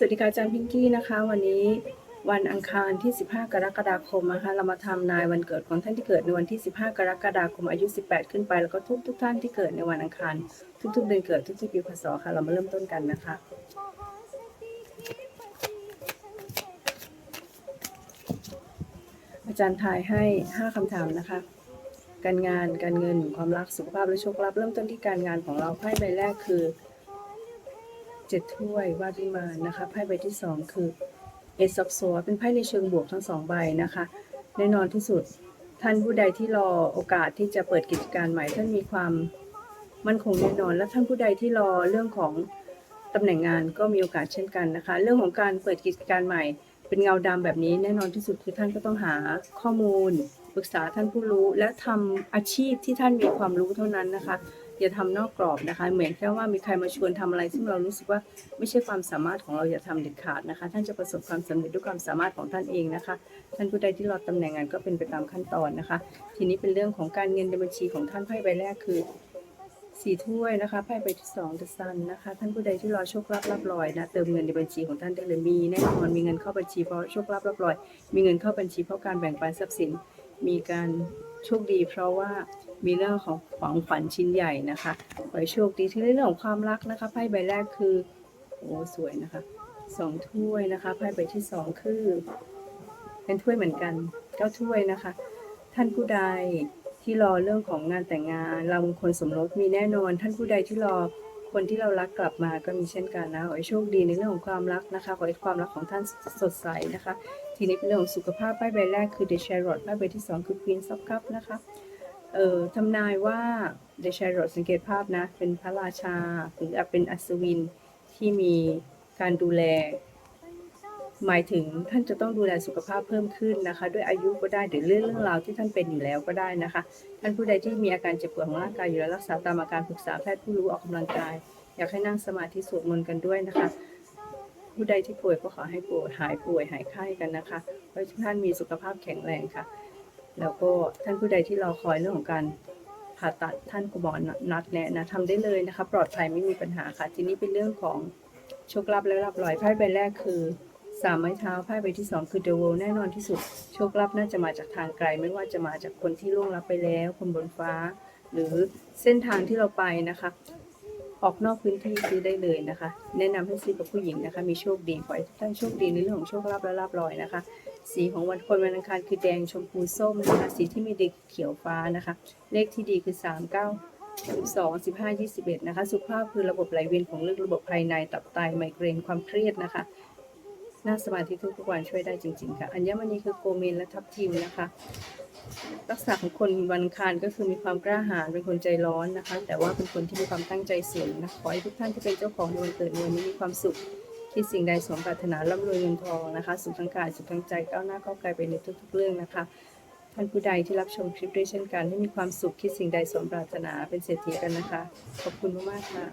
สวัสดีค่ะอาจารย์พิงกี้นะคะ วันนี้วันอังคารที่ 15 กรกฎาคมนะคะเรามาทำนายวันเกิดของท่านที่เกิดในวันที่ 15 กรกฎาคมอายุ 18 ขึ้นไป แล้วก็ทุกทุกท่านที่เกิดในวันอังคาร ทุก ๆ เดือนเกิดทุกๆปีพศค่ะ เรามาเริ่มต้นกันนะคะอาจารย์ทายให้ 5คำถามนะคะ การงานการเงินความรักสุขภาพและโชคลาภเริ่มต้นที่การงานของเราไพ่ใบแรกคือ เจ็ดถ้วยวาดวิมานนะคะไพ่ใบที่สองคือเอซอกโซเป็นไพ่ในเชิงบวกทั้งสองใบนะคะ แน่นอนที่สุด ท่านผู้ใดที่รอโอกาสที่จะเปิดกิจการใหม่ ท่านมีความมั่นคงแน่นอน และท่านผู้ใดที่รอเรื่องของตำแหน่งงานก็มีโอกาสเช่นกันนะคะ เรื่องของการเปิดกิจการใหม่ เป็นเงาดำแบบนี้ แน่นอนที่สุดคือท่านก็ต้องหาข้อมูล ปรึกษาท่านผู้รู้ และทำอาชีพที่ท่านมีความรู้เท่านั้นนะคะ อย่าทำนอกกรอบนะคะ เหมือนแค่ว่ามีใครมาชวนทำอะไร ซึ่งเรารู้สึกว่าไม่ใช่ความสามารถของเราอย่าทำเด็ดขาดนะคะ ท่านจะประสบความสำเร็จด้วยความสามารถของท่านเองนะคะ ท่านผู้ใดที่รอตำแหน่งงานก็เป็นไปตามขั้นตอนนะคะ ทีนี้เป็นเรื่องของการเงินในบัญชีของท่านไพ่ใบแรกคือสี่ถ้วยนะคะไพ่ใบที่สองเดอะซันนะคะ ท่านผู้ใดที่รอโชคลาภรับรอยนะเติมเงินในบัญชีของท่านได้เลยมีแน่นอนมีเงินเข้าบัญชีเพราะโชคลาภรับรอย มีเงินเข้าบัญชีเพราะการแบ่งปันทรัพย์สิน มีการโชคดี เพราะว่า มีเรื่องของของขวัญชิ้นใหญ่นะคะขอให้โชคดีที่เรื่องของความรักนะคะไพ่ใบแรกคือโอ้สวยนะคะสองถ้วยนะคะไพ่ใบที่สองคือ เป็นถ้วยเหมือนกันเก้าถ้วยนะคะ ท่านผู้ใดที่รอเรื่องของงานแต่งงานเรามงคลสมรสมีแน่นอน ท่านผู้ใดที่รอคนที่เรารักกลับมาก็มีเช่นกันนะขอให้โชคดีในเรื่องของความรักนะคะขอให้ความรักของท่านสดใสนะคะ ทีนี้เป็นเรื่องของสุขภาพไพ่ใบแรกคือ The Chariot ไพ่ใบที่สองคือ Queen of Cup นะคะ เอ่อทำนายว่า The Chariot สังเกตภาพนะ เป็นพระราชาหรืออาจเป็นอัศวินที่มีการดูแล หมายถึงท่านจะต้องดูแลสุขภาพเพิ่มขึ้นนะคะ ด้วยอายุก็ได้หรือเรื่องเรื่องราวที่ท่านเป็นอยู่แล้วก็ได้นะคะ ท่านผู้ใดที่มีอาการเจ็บปวดของร่างกายอยู่แล้วรักษาตามอาการปรึกษาแพทย์ผู้รู้ออกกำลังกาย อยากให้นั่งสมาธิสวดมนต์กันด้วยนะคะ ผู้ใดที่ป่วยก็ขอให้ป่วยหายป่วยหายไข้กันนะคะเพราะทุกท่านมีสุขภาพแข็งแรงค่ะ แล้วก็ท่านผู้ใดที่รอคอยเรื่องของการผ่าตัดท่านคุณหมอนัดแนะนะทำได้เลยนะคะ ปลอดภัยไม่มีปัญหาค่ะ ทีนี้เป็นเรื่องของโชคลาภและลาภลอยไพ่ใบแรกคือสามไม้เท้าไพ่ใบที่สองคือเดวแน่นอนที่สุด โชคลาภน่าจะมาจากทางไกล ไม่ว่าจะมาจากคนที่ล่วงลับไปแล้ว คนบนฟ้า หรือเส้นทางที่เราไปนะคะ ออกนอกพื้นที่ซื้อได้เลยนะคะ แนะนำให้ซื้อกับผู้หญิงนะคะ มีโชคดีขอให้ท่านโชคดีในเรื่องของโชคลาภและลาภลอยนะคะ สีของวันคนวันอังคารคือแดงชมพูส้มนะคะ สีที่มีเด็กเขียวฟ้านะคะ เลขที่ดีคือ 3 9 12 15 21 นะคะ สุขภาพคือระบบไหลเวียนของเลือดระบบภายในตับไตไมเกรนความเครียดนะคะนั่งสมาธิทุกๆวันช่วยได้จริง ๆ ค่ะ อัญมณีคือโกเมนและทับทิมนะคะลักษณะของคนวันอังคารก็คือมีความกล้าหาญเป็นคนใจร้อนนะคะ แต่ว่าเป็นคนที่มีความตั้งใจสูงนะขอให้ทุกท่านที่เป็นเจ้าของในวันเกิดในวันนี้มีความสุข คิดสิ่งใดสมปรารถนาร่ำรวยเงินทองนะคะ สุขทางกายสุขทางใจก้าวหน้าก้าวไกลไปในทุก ๆ เรื่องนะคะท่านผู้ใดที่รับชมคลิปด้วยเช่นกันให้มีความสุขคิดสิ่งใดสมปรารถนาเป็นเศรษฐีกันนะคะ ขอบคุณมากๆค่ะ